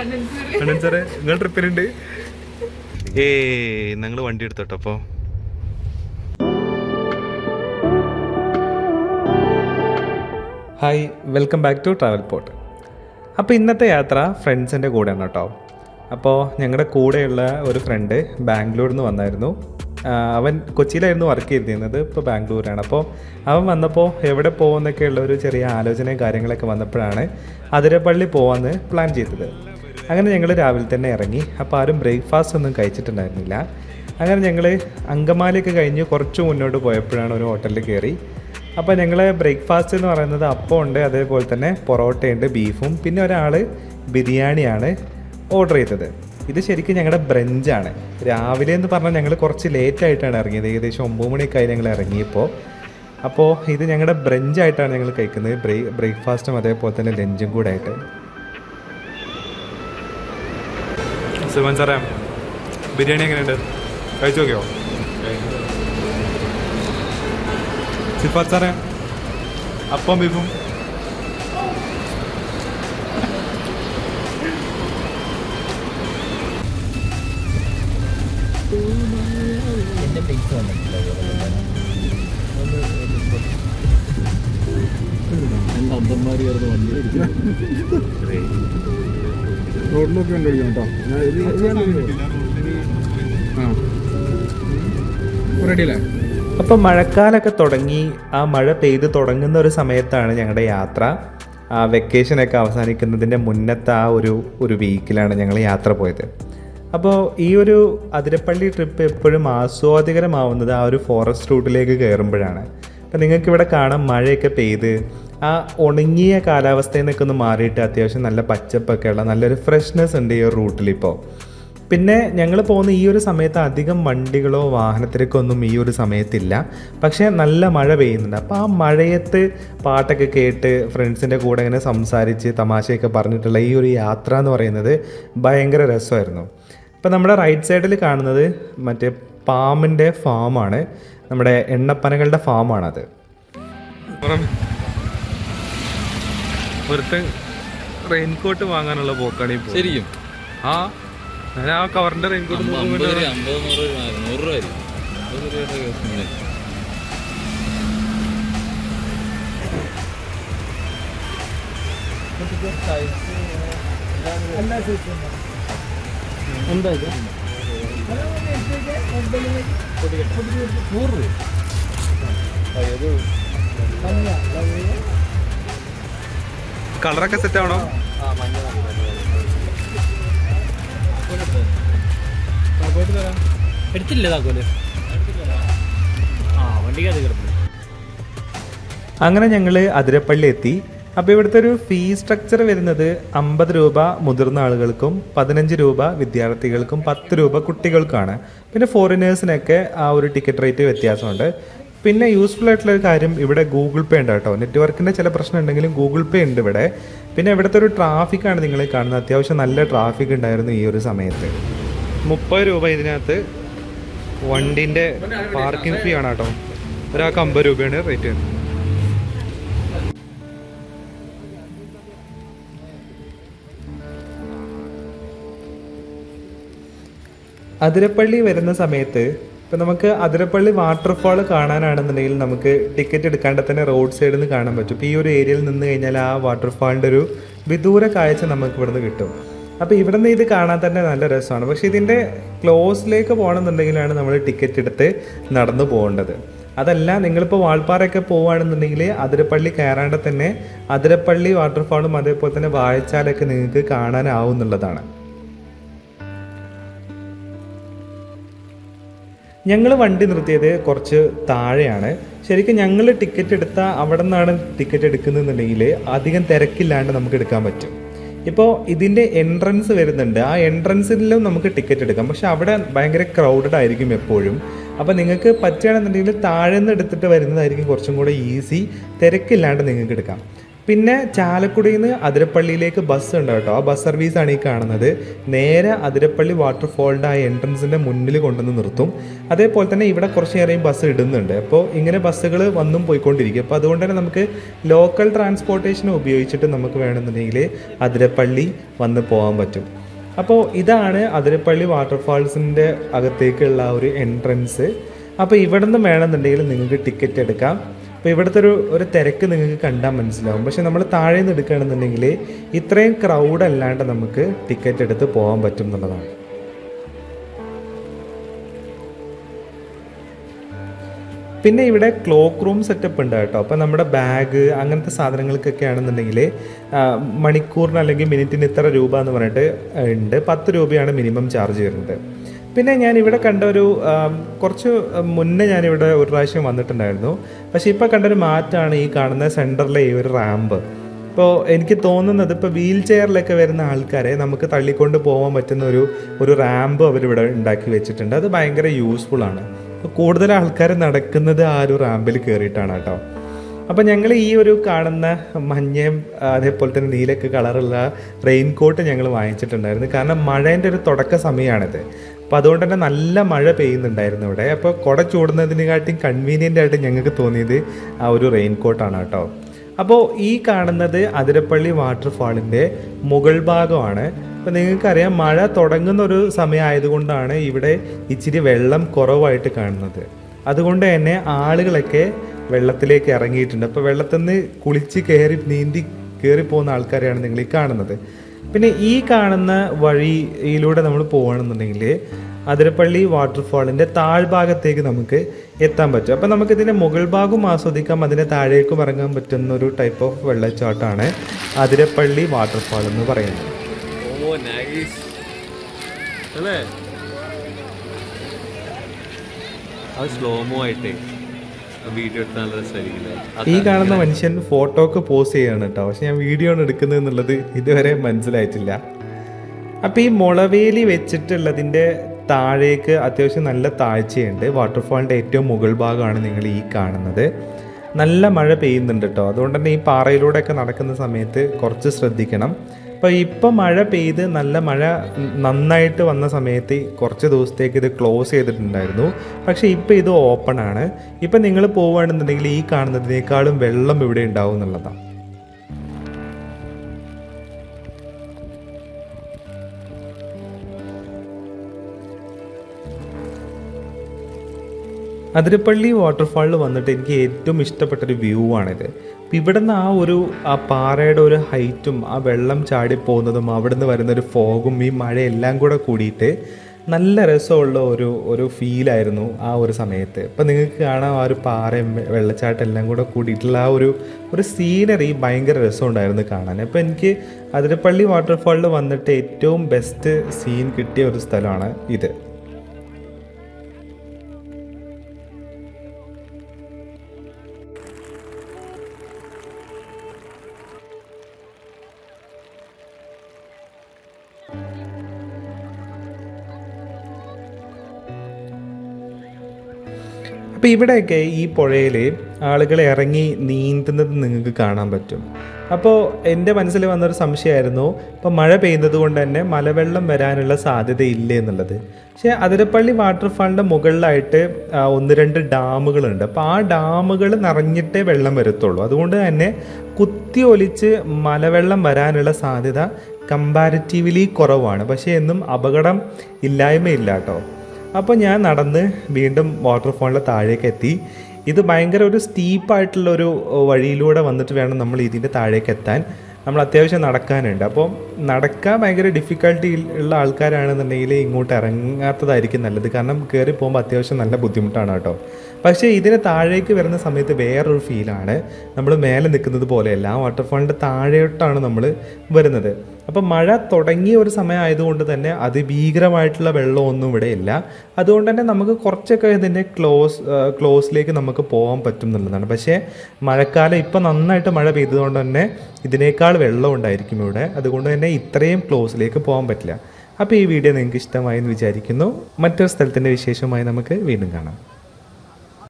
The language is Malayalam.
കണ്ടൻസറെ നിങ്ങൾ ട്രിപ്പിലുണ്ട്? ഏ ഞങ്ങൾ വണ്ടി എടുത്തോട്ടോ അപ്പോൾ hi welcome back to travel port അപ്പോൾ ഇന്നത്തെ യാത്ര ഫ്രണ്ട്സിന്റെ കൂടെയാണ് കേട്ടോ. അപ്പോൾ ഞങ്ങളുടെ കൂടെയുള്ള ഒരു ഫ്രണ്ട് ബാംഗ്ലൂരിൽ നിന്ന് വന്നായിരുന്നു. അവൻ കൊച്ചിയിലായിരുന്നു വർക്ക് ചെയ്തിരുന്നത് ഇപ്പോൾ ബാംഗ്ലൂരാണ്. അപ്പോൾ അവൻ വന്നപ്പോൾ എവിടെ പോകുമെന്നൊക്കെയുള്ള ഒരു ചെറിയ ആലോചനയും കാര്യങ്ങളൊക്കെ വന്നപ്പോഴാണ് അതിരപ്പള്ളി പോകാമെന്ന് പ്ലാൻ ചെയ്തത്. അങ്ങനെ ഞങ്ങൾ രാവിലെ തന്നെ ഇറങ്ങി. അപ്പോൾ ആരും ബ്രേക്ക്ഫാസ്റ്റ് ഒന്നും കഴിച്ചിട്ടുണ്ടായിരുന്നില്ല. അങ്ങനെ ഞങ്ങൾ അങ്കമാലിയൊക്കെ കഴിഞ്ഞ് കുറച്ച് മുന്നോട്ട് പോയപ്പോഴാണ് ഒരു ഹോട്ടലിൽ കയറി. അപ്പോൾ ഞങ്ങൾ ബ്രേക്ക്ഫാസ്റ്റ് എന്ന് പറയുന്നത് അപ്പം ഉണ്ട് അതേപോലെ തന്നെ പൊറോട്ടയുണ്ട് ബീഫും. പിന്നെ ഒരാൾ ബിരിയാണിയാണ് ഓർഡർ ചെയ്തത്. ഇത് ശരിക്കും ഞങ്ങളുടെ ബ്രഞ്ചാണ്. രാവിലെ എന്ന് പറഞ്ഞാൽ ഞങ്ങൾ കുറച്ച് ലേറ്റ് ആയിട്ടാണ് ഇറങ്ങിയത്. ഏകദേശം ഒമ്പത് മണിയൊക്കെ ആയി ഞങ്ങൾ ഇറങ്ങിയപ്പോൾ അപ്പോൾ ഇത് ഞങ്ങളുടെ ബ്രഞ്ചായിട്ടാണ് ഞങ്ങൾ കഴിക്കുന്നത്. ബ്രേ ബ്രേക്ക്ഫാസ്റ്റും അതേപോലെ തന്നെ ലഞ്ചും കൂടെ ആയിട്ട്. സുമൻ സാറേ ബിരിയാണി എങ്ങനെയുണ്ട്? കഴിച്ചു നോക്കിയോ? സിഫാത്ത് സാറേ അപ്പം ബീഫും. എന്റെ പൈസ കേട്ടോ ഞാൻ ഉണ്ട് ഞാൻ ആ റെഡിയല്ലേ മഴക്കാലമൊക്കെ തുടങ്ങി ആ മഴ പെയ്ത് തുടങ്ങുന്ന ഒരു സമയത്താണ് ഞങ്ങളുടെ യാത്ര. ആ വെക്കേഷനൊക്കെ അവസാനിക്കുന്നതിന്റെ മുന്നത്തെ ആ ഒരു ഒരു വീക്കിലാണ് ഞങ്ങൾ യാത്ര പോയത്. അപ്പോൾ ഈ ഒരു അതിരപ്പള്ളി ട്രിപ്പ് എപ്പോഴും ആസ്വാദികരമാവുന്നത് ആ ഒരു ഫോറസ്റ്റ് റൂട്ടിലേക്ക് കയറുമ്പോഴാണ്. അപ്പം നിങ്ങൾക്കിവിടെ കാണാം മഴയൊക്കെ പെയ്ത് ആ ഉണങ്ങിയ കാലാവസ്ഥയിൽ നിന്നൊക്കെ ഒന്ന് മാറിയിട്ട് അത്യാവശ്യം നല്ല പച്ചപ്പൊക്കെ ഉള്ള നല്ലൊരു ഫ്രഷ്നെസ് ഉണ്ട് ഈ ഒരു റൂട്ടിലിപ്പോൾ പിന്നെ ഞങ്ങൾ പോകുന്ന ഈ ഒരു സമയത്ത് അധികം വണ്ടികളോ വാഹനത്തിരക്കൊന്നും ഈ ഒരു സമയത്തില്ല. പക്ഷേ നല്ല മഴ പെയ്യുന്നുണ്ട്. അപ്പോൾ ആ മഴയത്ത് പാട്ടൊക്കെ കേട്ട് ഫ്രണ്ട്സിന്റെ കൂടെ ഇങ്ങനെ സംസാരിച്ച് തമാശയൊക്കെ പറഞ്ഞിട്ടുള്ള ഈ ഒരു യാത്ര എന്ന് പറയുന്നത് ഭയങ്കര രസമായിരുന്നു. ഇപ്പം നമ്മുടെ റൈറ്റ് സൈഡിൽ കാണുന്നത് മറ്റേ പാമ്പിന്റെ ഫാമാണ് നമ്മുടെ എണ്ണപ്പനകളുടെ ഫാമാണത് ഒരുത്തൻ റെയിൻകോട്ട് വാങ്ങാനുള്ള പോക്കാണ് ഇപ്പോൾ ശരിക്കും? ആ ഞാൻ ആ കവറിന്റെ റെയിൻകോട്ട് എന്താ രൂപ അമ്പത് നൂറ് രൂപ കളറൊക്കെ സെറ്റ് ആവണോ? എടുത്തില്ലേ ആ അങ്ങനെ ഞങ്ങൾ അതിരപ്പള്ളി എത്തി അപ്പോൾ ഇവിടുത്തെ ഒരു ഫീ സ്ട്രക്ചർ വരുന്നത് അമ്പത് രൂപ മുതിർന്ന ആളുകൾക്കും പതിനഞ്ച് രൂപ വിദ്യാർത്ഥികൾക്കും പത്ത് രൂപ കുട്ടികൾക്കാണ്. പിന്നെ ഫോറിനേഴ്സിനൊക്കെ ആ ഒരു ടിക്കറ്റ് റേറ്റ് വ്യത്യാസമുണ്ട്. പിന്നെ യൂസ്ഫുൾ ആയിട്ടുള്ള ഒരു കാര്യം ഇവിടെ ഗൂഗിൾ പേ ഉണ്ട് കേട്ടോ. നെറ്റ്വർക്കിന്റെ ചില പ്രശ്നം ഉണ്ടെങ്കിലും ഗൂഗിൾ പേ ഉണ്ട് ഇവിടെ. പിന്നെ ഇവിടുത്തെ ഒരു ട്രാഫിക്കാണ് നിങ്ങൾ കാണുന്നത്. അത്യാവശ്യം നല്ല ട്രാഫിക് ഉണ്ടായിരുന്നു ഈ ഒരു സമയത്ത്. മുപ്പത് രൂപ ഇതിനകത്ത് വണ്ടിന്റെ പാർക്കിംഗ് ഫീ ആണ് കേട്ടോ. ഒരാൾക്ക് അമ്പത് രൂപയാണ് റേറ്റ് അതിരപ്പള്ളി വരുന്ന സമയത്ത് ഇപ്പം നമുക്ക് അതിരപ്പള്ളി വാട്ടർഫാൾ കാണാനാണെന്നുണ്ടെങ്കിൽ നമുക്ക് ടിക്കറ്റ് എടുക്കാണ്ട് തന്നെ റോഡ് സൈഡിൽ നിന്ന് കാണാൻ പറ്റും. ഇപ്പോൾ ഈ ഒരു ഏരിയയിൽ നിന്ന് കഴിഞ്ഞാൽ ആ വാട്ടർഫാളിന്റെ ഒരു വിദൂര കാഴ്ച നമുക്ക് ഇവിടുന്ന് കിട്ടും. അപ്പോൾ ഇവിടെ നിന്ന് ഇത് കാണാൻ തന്നെ നല്ല രസമാണ്. പക്ഷേ ഇതിന്റെ ക്ലോസിലേക്ക് പോകണമെന്നുണ്ടെങ്കിലാണ് നമ്മൾ ടിക്കറ്റ് എടുത്ത് നടന്നു പോകേണ്ടത്. അതല്ല നിങ്ങളിപ്പോൾ വാൾപ്പാറയൊക്കെ പോവുകയാണെന്നുണ്ടെങ്കിൽ അതിരപ്പള്ളി കയറാണ്ട് തന്നെ അതിരപ്പള്ളി വാട്ടർഫാളും അതേപോലെ തന്നെ വാഴച്ചാലൊക്കെ നിങ്ങൾക്ക് കാണാനാവും ഞങ്ങൾ വണ്ടി നിർത്തിയത് കുറച്ച് താഴെയാണ്. ശരിക്കും ഞങ്ങൾ ടിക്കറ്റ് എടുത്ത അവിടെ നിന്നാണ് ടിക്കറ്റ് എടുക്കുന്നതെന്നുണ്ടെങ്കിൽ അധികം തിരക്കില്ലാണ്ട് നമുക്ക് എടുക്കാൻ പറ്റും. ഇപ്പോൾ ഇതിന്റെ എൻട്രൻസ് വരുന്നുണ്ട്. ആ എൻട്രൻസിലും നമുക്ക് ടിക്കറ്റ് എടുക്കാം. പക്ഷെ അവിടെ ഭയങ്കര ക്രൗഡഡ് ആയിരിക്കും എപ്പോഴും. അപ്പോൾ നിങ്ങൾക്ക് പറ്റുകയാണെന്നുണ്ടെങ്കിൽ താഴെ നിന്ന് എടുത്തിട്ട് വരുന്നതായിരിക്കും കുറച്ചും കൂടെ ഈസി തിരക്കില്ലാണ്ട് നിങ്ങൾക്ക് എടുക്കാം. പിന്നെ ചാലക്കുടിയിൽ നിന്ന് അതിരപ്പള്ളിയിലേക്ക് ബസ് ഉണ്ട് കേട്ടോ. ആ ബസ് സർവീസാണ് ഈ കാണുന്നത്. നേരെ അതിരപ്പള്ളി വാട്ടർഫോളിന്റെ ആ എൻട്രൻസിന്റെ മുന്നിൽ കൊണ്ടുവന്ന് നിർത്തും. അതേപോലെ തന്നെ ഇവിടെ കുറച്ച് നേരെയും ബസ് ഇടുന്നുണ്ട്. അപ്പോൾ ഇങ്ങനെ ബസ്സുകൾ വന്നും പോയിക്കൊണ്ടിരിക്കും. അപ്പോൾ അതുകൊണ്ട് തന്നെ നമുക്ക് ലോക്കൽ ട്രാൻസ്പോർട്ടേഷൻ ഉപയോഗിച്ചിട്ട് നമുക്ക് വേണമെന്നുണ്ടെങ്കിൽ അതിരപ്പള്ളി വന്ന് പോകാൻ പറ്റും. അപ്പോൾ ഇതാണ് അതിരപ്പള്ളി വാട്ടർഫാൾസിന്റെ അകത്തേക്കുള്ള ഒരു എൻട്രൻസ് അപ്പോൾ ഇവിടെ നിന്ന് വേണമെന്നുണ്ടെങ്കിൽ നിങ്ങൾക്ക് ടിക്കറ്റ് എടുക്കാം. അപ്പോൾ ഇവിടുത്തെ ഒരു ഒരു തിരക്ക് നിങ്ങൾക്ക് കണ്ടാൽ മനസ്സിലാവും. പക്ഷേ നമ്മൾ താഴെ നിന്ന് എടുക്കുകയാണെന്നുണ്ടെങ്കിൽ ഇത്രയും ക്രൗഡ് അല്ലാണ്ട് നമുക്ക് ടിക്കറ്റ് എടുത്ത് പോകാൻ പറ്റും എന്നുള്ളതാണ്. പിന്നെ ഇവിടെ ക്ലോക്ക് റൂം സെറ്റപ്പ് ഉണ്ട് കേട്ടോ. അപ്പോൾ നമ്മുടെ ബാഗ് അങ്ങനത്തെ സാധനങ്ങൾക്കൊക്കെ ആണെന്നുണ്ടെങ്കിൽ മണിക്കൂറിന് അല്ലെങ്കിൽ മിനിറ്റിന് ഇത്ര രൂപ എന്ന് പറഞ്ഞിട്ട് ഉണ്ട്. പത്ത് രൂപയാണ് മിനിമം ചാർജ് വരുന്നത്. പിന്നെ ഞാൻ ഇവിടെ കണ്ട ഒരു കുറച്ച് മുന്നേ ഇവിടെ ഒരു പ്രാവശ്യം വന്നിട്ടുണ്ടായിരുന്നു. പക്ഷേ ഇപ്പോൾ കണ്ടൊരു മാറ്റാണ് ഈ കാണുന്ന സെന്ററിലെ ഈ ഒരു റാമ്പ്. ഇപ്പോൾ എനിക്ക് തോന്നുന്നത് ഇപ്പോൾ വീൽ ചെയറിലൊക്കെ വരുന്ന ആൾക്കാരെ നമുക്ക് തള്ളിക്കൊണ്ട് പോകാൻ പറ്റുന്ന ഒരു ഒരു റാമ്പ് അവരിവിടെ ഉണ്ടാക്കി വെച്ചിട്ടുണ്ട്. അത് ഭയങ്കര യൂസ്ഫുൾ ആണ്. കൂടുതൽ ആൾക്കാർ നടക്കുന്നത് ആ ഒരു റാമ്പിൽ കയറിയിട്ടാണ് കേട്ടോ. അപ്പോൾ ഞങ്ങൾ ഈ ഒരു കാണുന്ന മഞ്ഞയും അതേപോലെ തന്നെ നീലൊക്കെ കളറുള്ള റെയിൻ കോട്ട് ഞങ്ങൾ വാങ്ങിച്ചിട്ടുണ്ടായിരുന്നു. കാരണം മഴേന്റെ ഒരു തുടക്ക സമയമാണിത് അപ്പോൾ അതുകൊണ്ട് തന്നെ നല്ല മഴ പെയ്യുന്നുണ്ടായിരുന്നു ഇവിടെ. അപ്പോൾ കുട ചൂടുന്നതിനെക്കാട്ടിയും കൺവീനിയന്റ് ആയിട്ട് ഞങ്ങൾക്ക് തോന്നിയത് ആ ഒരു റെയിൻ കോട്ടാണ് കേട്ടോ. അപ്പോൾ ഈ കാണുന്നത് അതിരപ്പള്ളി വാട്ടർഫാളിന്റെ മുകൾ ഭാഗമാണ്. അപ്പോൾ നിങ്ങൾക്കറിയാം മഴ തുടങ്ങുന്ന ഒരു സമയമായതുകൊണ്ടാണ് ഇവിടെ ഇച്ചിരി വെള്ളം കുറവായിട്ട് കാണുന്നത്. അതുകൊണ്ട് തന്നെ ആളുകളൊക്കെ വെള്ളത്തിലേക്ക് ഇറങ്ങിയിട്ടുണ്ട്. അപ്പോൾ വെള്ളത്തിൽ നിന്ന് കുളിച്ച് കയറി നീന്തി കയറി പോകുന്ന ആൾക്കാരെയാണ് നിങ്ങൾ ഈ കാണുന്നത്. പിന്നെ ഈ കാണുന്ന വഴിയിലൂടെ നമ്മൾ പോകണമെന്നുണ്ടെങ്കിൽ അതിരപ്പള്ളി വാട്ടർഫാളിന്റെ താഴ്ഭാഗത്തേക്ക് നമുക്ക് എത്താൻ പറ്റും. അപ്പം നമുക്കിതിന്റെ മുകൾ ഭാഗവും ആസ്വദിക്കാം അതിന്റെ താഴേക്കും ഇറങ്ങാൻ പറ്റുന്ന ഒരു ടൈപ്പ് ഓഫ് വെള്ളച്ചാട്ടമാണ് അതിരപ്പള്ളി വാട്ടർഫാൾ എന്ന് പറയുന്നത്. ഓ നൈസ് അല്ലേ? അത് സ്ലോമോ ആയിട്ടേ. വീഡിയോ എടുത്താൽ നല്ല രസമായിരിക്കില്ലേ? ഈ കാണുന്ന മനുഷ്യൻ ഫോട്ടോക്ക് പോസ്റ്റ് ചെയ്യാണ് കേട്ടോ പക്ഷെ ഞാൻ വീഡിയോ ആണ് എടുക്കുന്നത് എന്നുള്ളത് ഇതുവരെ മനസ്സിലായിട്ടില്ല. അപ്പോൾ ഈ മുളവേലി വെച്ചിട്ടുള്ളതിന്റെ താഴേക്ക് അത്യാവശ്യം നല്ല താഴ്ചയുണ്ട്. വാട്ടർഫാളിന്റെ ഏറ്റവും മുകൾ ഭാഗമാണ് നിങ്ങൾ ഈ കാണുന്നത്. നല്ല മഴ പെയ്യുന്നുണ്ട് കേട്ടോ അതുകൊണ്ട് തന്നെ ഈ പാറയിലൂടെയൊക്കെ നടക്കുന്ന സമയത്ത് കുറച്ച് ശ്രദ്ധിക്കണം. അപ്പോൾ ഇപ്പം മഴ പെയ്ത് നല്ല മഴ നന്നായിട്ട് വന്ന സമയത്ത് കുറച്ച് ദിവസത്തേക്ക് ഇത് ക്ലോസ് ചെയ്തിട്ടുണ്ടായിരുന്നു. പക്ഷേ ഇപ്പോൾ ഇത് ഓപ്പൺ ആണ്. ഇപ്പം നിങ്ങൾ പോവുകയാണെന്നുണ്ടെങ്കിൽ ഈ കാണുന്നതിനേക്കാളും വെള്ളം ഇവിടെ ഉണ്ടാവും എന്നുള്ളതാണ്. അതിരപ്പള്ളി വാട്ടർഫാളിൽ വന്നിട്ട് എനിക്ക് ഏറ്റവും ഇഷ്ടപ്പെട്ടൊരു വ്യൂ ആണിത്. അപ്പം നിന്ന് ആ ഒരു ആ പാറയുടെ ഒരു ഹൈറ്റും ആ വെള്ളം ചാടി പോകുന്നതും അവിടുന്ന് വരുന്ന ഒരു ഫോഗും ഈ മഴയെല്ലാം കൂടെ കൂടിയിട്ട് നല്ല രസമുള്ള ഒരു ഒരു ഫീലായിരുന്നു ആ ഒരു സമയത്ത്. ഇപ്പം നിങ്ങൾക്ക് കാണാം ആ ഒരു പാറയും വെള്ളച്ചാട്ടം എല്ലാം കൂടെ കൂടിയിട്ടുള്ള ആ ഒരു ഒരു സീനറി ഭയങ്കര രസമുണ്ടായിരുന്നു കാണാൻ. അപ്പോൾ എനിക്ക് അതിരപ്പള്ളി വാട്ടർഫാളിൽ വന്നിട്ട് ഏറ്റവും ബെസ്റ്റ് സീൻ കിട്ടിയ ഒരു സ്ഥലമാണ് ഇത്. അപ്പോൾ ഇവിടെയൊക്കെ ഈ പുഴയിൽ ആളുകൾ ഇറങ്ങി നീന്തുന്നത് നിങ്ങൾക്ക് കാണാൻ പറ്റും. അപ്പോൾ എന്റെ മനസ്സിൽ വന്നൊരു സംശയമായിരുന്നു ഇപ്പോൾ മഴ പെയ്യുന്നത് കൊണ്ട് തന്നെ മലവെള്ളം വരാനുള്ള സാധ്യത ഇല്ല എന്നുള്ളത്. പക്ഷേ അതിരപ്പള്ളി വാട്ടർഫാളിന്റെ മുകളിലായിട്ട് ഒന്ന് രണ്ട് ഡാമുകളുണ്ട്. അപ്പോൾ ആ ഡാമുകൾ നിറഞ്ഞിട്ടേ വെള്ളം വരത്തുള്ളൂ. അതുകൊണ്ട് തന്നെ കുത്തി ഒലിച്ച് മലവെള്ളം വരാനുള്ള സാധ്യത കമ്പാരിറ്റീവ്ലി കുറവാണ്. പക്ഷേ എന്നും അപകടം ഇല്ലായ്മയില്ല കേട്ടോ. അപ്പോൾ ഞാൻ നടന്ന് വീണ്ടും വാട്ടർഫോളിന്റെ താഴേക്ക് എത്തി. ഇത് ഭയങ്കര ഒരു സ്റ്റീപ്പായിട്ടുള്ള ഒരു വഴിയിലൂടെ വന്നിട്ട് വേണം നമ്മൾ ഇതിന്റെ താഴേക്ക് എത്താൻ. നമ്മൾ അത്യാവശ്യം നടക്കാനുണ്ട്. അപ്പോൾ നടക്കാൻ ഭയങ്കര ഡിഫിക്കൽട്ടി ഉള്ള ആൾക്കാരാണെന്നുണ്ടെങ്കിൽ ഇങ്ങോട്ട് ഇറങ്ങാത്തതായിരിക്കും നല്ലത്. കാരണം കയറി പോകുമ്പോൾ അത്യാവശ്യം നല്ല ബുദ്ധിമുട്ടാണ് കേട്ടോ. പക്ഷേ ഇതിന് താഴേക്ക് വരുന്ന സമയത്ത് വേറൊരു ഫീലാണ് നമ്മൾ മേലെ നിൽക്കുന്നത് പോലെയല്ല. വാട്ടർഫോളിന്റെ താഴെയോട്ടാണ് നമ്മൾ വരുന്നത്. അപ്പോൾ മഴ തുടങ്ങിയ ഒരു സമയമായതുകൊണ്ട് തന്നെ അതിഭീകരമായിട്ടുള്ള വെള്ളമൊന്നും ഇവിടെ ഇല്ല. അതുകൊണ്ട് തന്നെ നമുക്ക് കുറച്ചൊക്കെ ഇതിന്റെ ക്ലോസ് ക്ലോസിലേക്ക് നമുക്ക് പോകാൻ പറ്റും എന്നുള്ളതാണ്. പക്ഷേ മഴക്കാലം ഇപ്പം നന്നായിട്ട് മഴ പെയ്തതുകൊണ്ട് തന്നെ ഇതിനേക്കാൾ വെള്ളം ഉണ്ടായിരിക്കും ഇവിടെ. അതുകൊണ്ട് തന്നെ ഇത്രയും ക്ലോസിലേക്ക് പോകാൻ പറ്റില്ല. അപ്പോൾ ഈ വീഡിയോ നിങ്ങൾക്ക് ഇഷ്ടമായി എന്ന് വിചാരിക്കുന്നു. മറ്റൊരു സ്ഥലത്തിന്റെ വിശേഷമായി നമുക്ക് വീണ്ടും കാണാം.